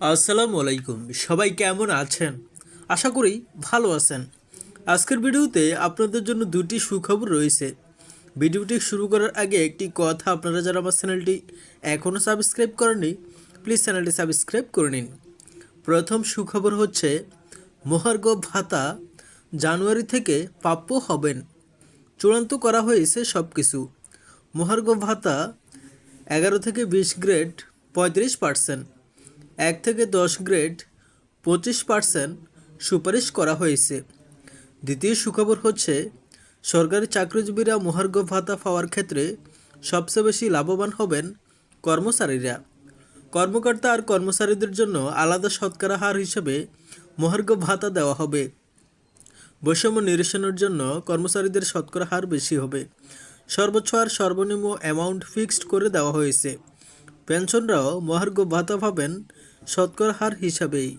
আসসালামু আলাইকুম। সবাই কেমন আছেন? আশা করি ভালো আছেন। আজকের ভিডিওতে আপনাদের জন্য দুটি সুখবর রয়েছে। ভিডিওটি শুরু করার আগে একটি কথা আপনারা যারা আমার চ্যানেলটি এখনও সাবস্ক্রাইব করেননি, প্লিজ চ্যানেলটি সাবস্ক্রাইব করে নিন। প্রথম সুখবর হচ্ছে, মহার্ঘ ভাতা জানুয়ারি থেকে প্রাপ্য হবেন। চূড়ান্ত করা হয়েছে সব কিছু মহার্ঘ ভাতা এগারো থেকে বিশ গ্রেড পঁয়ত্রিশ পার্সেন্ট। এক থেকে দশ গ্রেড পঁচিশ পার্সেন্ট সুপারিশ করা হয়েছে। দ্বিতীয় সুখবর হচ্ছে, সরকারি চাকরিজীবীরা মহার্ঘ ভাতা পাওয়ার ক্ষেত্রে সবচেয়ে বেশি লাভবান হবেন কর্মচারীরা। কর্মকর্তা আর কর্মচারীদের জন্য আলাদা শতকরা হার হিসেবে মহার্ঘ ভাতা দেওয়া হবে। বৈষম্য নিরসনের জন্য কর্মচারীদের শতকরা হার বেশি হবে। সর্বোচ্চ আর সর্বনিম্ন অ্যামাউন্ট ফিক্সড করে দেওয়া হয়েছে। পেনশনরাও মহার্ঘ ভাতা পাবেন শতকরা হার হিসাবেই।